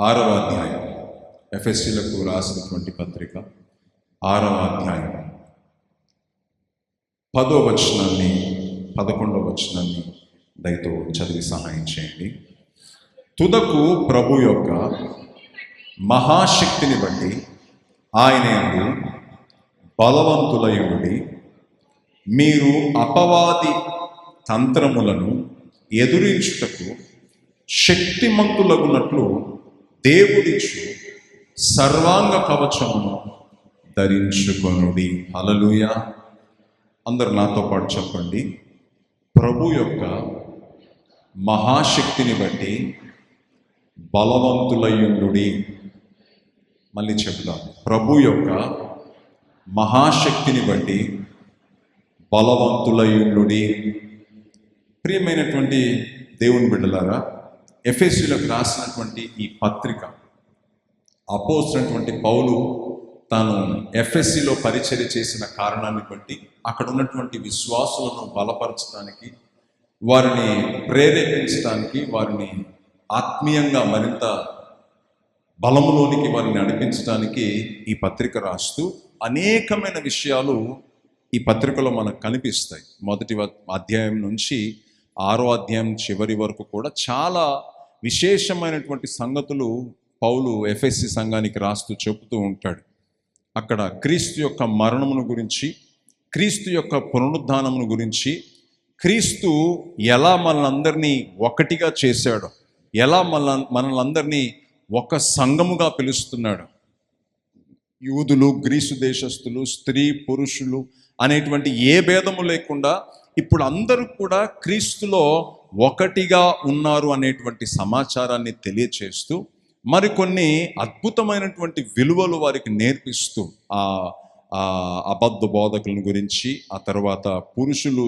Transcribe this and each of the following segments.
ఆరవ అధ్యాయం. ఎఫ్ఎస్సీలకు రాసినటువంటి పత్రిక ఆరవ అధ్యాయం. పదో వచనాన్ని పదకొండవ వచనాన్ని దయతో చదివి సహాయం చేయండి. తుదకు ప్రభు యొక్క మహాశక్తిని బట్టి ఆయన బలవంతులయుడి మీరు అపవాది తంత్రములను ఎదురించుటకు శక్తిమంతులగునట్లు దేవుడిచ్చు సర్వాంగ కవచమును ధరించుకొనుడి. హలలుయ అందరు నాతో పాటు చెప్పండి. ప్రభు యొక్క మహాశక్తిని బట్టి బలవంతులయ్యుండుడి. మళ్ళీ చెప్తాం ప్రభు యొక్క మహాశక్తిని బట్టి బలవంతులయ్యుండుడి. ప్రియమైనటువంటి దేవుని బిడ్డలారా ఎఫ్ఎస్యులకు రాసినటువంటి ఈ పత్రిక అపోసినటువంటి పౌలు తాను ఎఫ్ఎస్సిలో పరిచర్య చేసిన కారణాన్ని బట్టి అక్కడ ఉన్నటువంటి విశ్వాసులను బలపరచడానికి వారిని ప్రేరేపించడానికి వారిని ఆత్మీయంగా మరింత బలములోనికి వారిని నడిపించడానికి ఈ పత్రిక రాస్తూ అనేకమైన విషయాలు ఈ పత్రికలో మనకు కనిపిస్తాయి. మొదటి వ- అధ్యాయం నుంచి ఆరో అధ్యాయం చివరి వరకు కూడా చాలా విశేషమైనటువంటి సంగతులు పౌలు ఎఫ్ఎస్సి సంఘానికి రాస్తూ చెబుతూ ఉంటాడు. అక్కడ క్రీస్తు యొక్క మరణమును గురించి క్రీస్తు యొక్క పునరుద్ధానమును గురించి క్రీస్తు ఎలా మనలందరినీ ఒకటిగా చేశాడో ఎలా మన మనలందరినీ ఒక సంఘముగా పిలుస్తున్నాడు. యూదులు గ్రీసు దేశస్థులు స్త్రీ పురుషులు అనేటువంటి ఏ భేదము లేకుండా ఇప్పుడు అందరూ కూడా క్రీస్తులో ఒకటిగా ఉన్నారు అనేటువంటి సమాచారాన్ని తెలియచేస్తూ మరికొన్ని అద్భుతమైనటువంటి విలువలు వారికి నేర్పిస్తూ ఆ అబద్ధ బోధకులను గురించి ఆ తర్వాత పురుషులు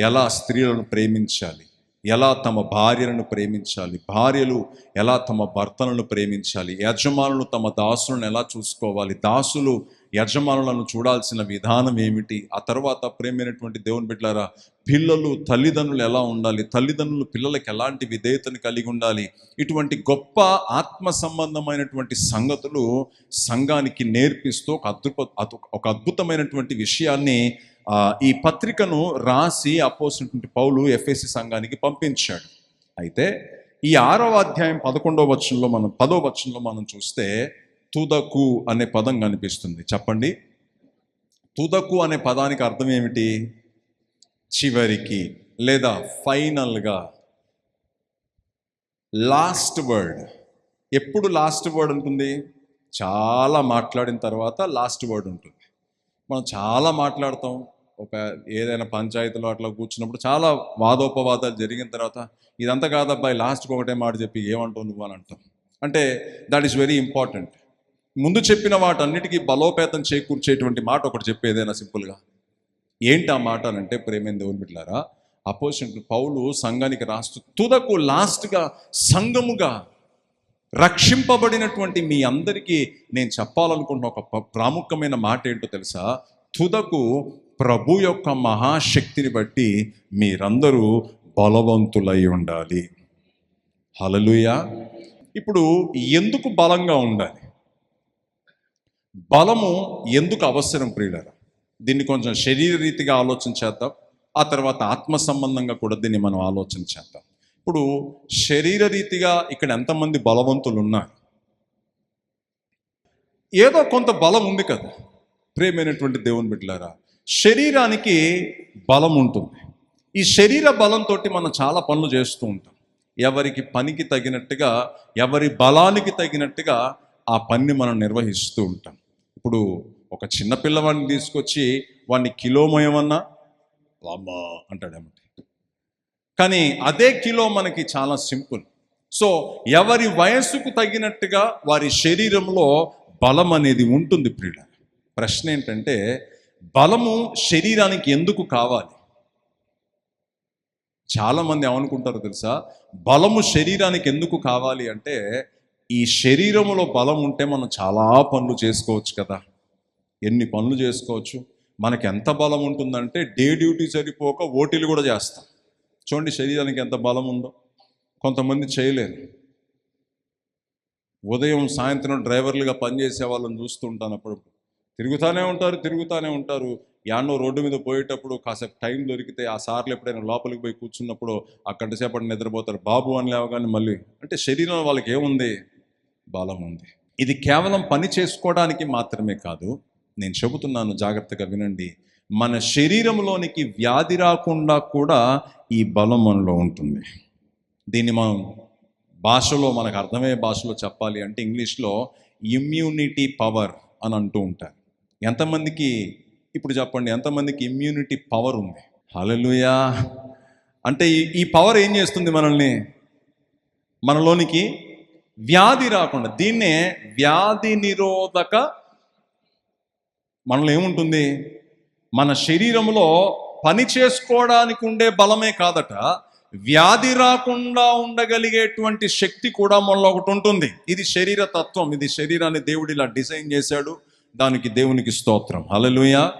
ఎలా స్త్రీలను ప్రేమించాలి ఎలా తమ భార్యలను ప్రేమించాలి భార్యలు ఎలా తమ భర్తలను ప్రేమించాలి యజమానులు తమ దాసులను ఎలా చూసుకోవాలి దాసులు యజమానులను చూడాల్సిన విధానం ఏమిటి? ఆ తర్వాత ప్రేమైనటువంటి దేవుని బిడ్డలారా పిల్లలు తల్లిదండ్రులు ఎలా ఉండాలి? తల్లిదండ్రులు పిల్లలకు ఎలాంటి విధేయతను కలిగి ఉండాలి? ఇటువంటి గొప్ప ఆత్మ సంబంధమైనటువంటి సంగతులు సంఘానికి నేర్పిస్తూ ఒక అద్భుత ఒక అద్భుతమైనటువంటి విషయాన్ని ఈ పత్రికను రాసి అపోసినటువంటి పౌలు ఎఫ్ఎస్సి సంఘానికి పంపించాడు. అయితే ఈ ఆరవ అధ్యాయం పదకొండవ వచనంలో మనం పదో వచనంలో మనం చూస్తే తుదకు అనే పదం కనిపిస్తుంది. చెప్పండి. తుదకు అనే పదానికి అర్థం ఏమిటి? చివరికి లేదా ఫైనల్గా. Last word. ఎప్పుడు లాస్ట్ వర్డ్ ఉంటుంది? చాలా మాట్లాడిన తర్వాత లాస్ట్ వర్డ్ ఉంటుంది. మనం చాలా మాట్లాడతాం. ఒక ఏదైనా పంచాయతీలో అట్లా కూర్చున్నప్పుడు చాలా వాదోపవాదాలు జరిగిన తర్వాత ఇదంతా కాదబ్బాయి లాస్ట్కి ఒకటే మాట చెప్పి ఏమంటావు నువ్వు అని అంటాం. అంటే దట్ ఈస్ వెరీ ఇంపార్టెంట్ ముందు చెప్పిన వాటన్నిటికీ బలోపేతం చేకూర్చేటువంటి మాట ఒకటి చెప్పేదేనా సింపుల్గా. ఏంటి ఆ మాట అని అంటే ప్రేమేం దేవుని బిడ్డారా అపోజిషన్ పౌలు సంఘానికి రాస్తూ తుదకు లాస్ట్గా సంఘముగా రక్షింపబడినటువంటి మీ అందరికీ నేను చెప్పాలనుకుంటున్న ఒక ప- ప్రాముఖ్యమైన మాట ఏంటో తెలుసా? తుదకు ప్రభు యొక్క మహాశక్తిని బట్టి మీరందరూ బలవంతులై ఉండాలి. హలలుయ ఇప్పుడు ఎందుకు బలంగా ఉండాలి? బలము ఎందుకు అవసరం ప్రియులరా? దీన్ని కొంచెం శరీర రీతిగా ఆలోచన చేద్దాం. ఆ తర్వాత ఆత్మ సంబంధంగా కూడా దీన్ని మనం ఆలోచన చేద్దాం. ఇప్పుడు శరీర రీతిగా ఇక్కడ ఎంతమంది బలవంతులు ఉన్నారు ఏదో కొంత బలం ఉంది కదా. ప్రేమైనటువంటి దేవుని బిడ్డలారా శరీరానికి బలం ఉంటుంది. ఈ శరీర బలంతో మనం చాలా పనులు చేస్తూ ఉంటాం. ఎవరికి పనికి తగినట్టుగా ఎవరి బలానికి తగినట్టుగా ఆ పనిని మనం నిర్వహిస్తూ ఉంటాం. ఇప్పుడు ఒక చిన్న పిల్లవాడిని తీసుకొచ్చి వాడిని కిలోమయమన్నా? అమ్మా అంటాడేమంటే కానీ అదే కిలో మనకి చాలా సింపుల్. సో ఎవరి వయస్సుకు తగినట్టుగా వారి శరీరంలో బలం అనేది ఉంటుంది ప్రీడ ప్రశ్న ఏంటంటే బలము శరీరానికి ఎందుకు కావాలి? చాలామంది ఏమనుకుంటారో తెలుసా? బలము శరీరానికి ఎందుకు కావాలి అంటే ఈ శరీరములో బలం ఉంటే మనం చాలా పనులు చేసుకోవచ్చు కదా. ఎన్ని పనులు చేసుకోవచ్చు? మనకి ఎంత బలం ఉంటుందంటే డే డ్యూటీ సరిపోక ఓటీలు కూడా చేస్తాం. చూడండి శరీరానికి ఎంత బలం ఉందో. కొంతమంది చేయలేరు. ఉదయం సాయంత్రం డ్రైవర్లుగా పనిచేసే వాళ్ళని చూస్తూ ఉంటాను అప్పుడు ఉంటారు తిరుగుతూనే ఉంటారు. యాన్నో రోడ్డు మీద పోయేటప్పుడు కాసేపు టైం దొరికితే ఆ సార్లు ఎప్పుడైనా లోపలికి పోయి కూర్చున్నప్పుడు ఆ గంట సేపటి నిద్రపోతారు. బాబు అని లేవగానే మళ్ళీ. అంటే శరీరం వాళ్ళకి ఏముంది? బలం ఉంది. ఇది కేవలం పని చేసుకోవడానికి మాత్రమే కాదు నేను చెబుతున్నాను జాగ్రత్తగా వినండి. మన శరీరంలోనికి వ్యాధి రాకుండా కూడా ఈ బలం మనలో ఉంటుంది. దీన్ని మనం భాషలో మనకు అర్థమయ్యే భాషలో చెప్పాలి అంటే ఇంగ్లీష్లో ఇమ్యూనిటీ పవర్ అని అంటూ ఉంటారు. ఎంతమందికి ఇప్పుడు చెప్పండి ఎంతమందికి ఇమ్యూనిటీ పవర్ ఉంది? హలలుయా అంటే ఈ ఈ పవర్ ఏం చేస్తుంది మనల్ని? మనలోనికి వ్యాధి రాకుండా దీన్నే వ్యాధి నిరోధక మనలో ఏముంటుంది? మన శరీరంలో పని చేసుకోవడానికి ఉండే బలమే కాదట వ్యాధి రాకుండా ఉండగలిగేటువంటి శక్తి కూడా మనలో ఒకటి ఉంటుంది. ఇది శరీర తత్వం ఇది శరీరాన్ని దేవుడు ఇలా డిజైన్ చేశాడు దానికి దేవునికి స్తోత్రం. హల్లెలూయా.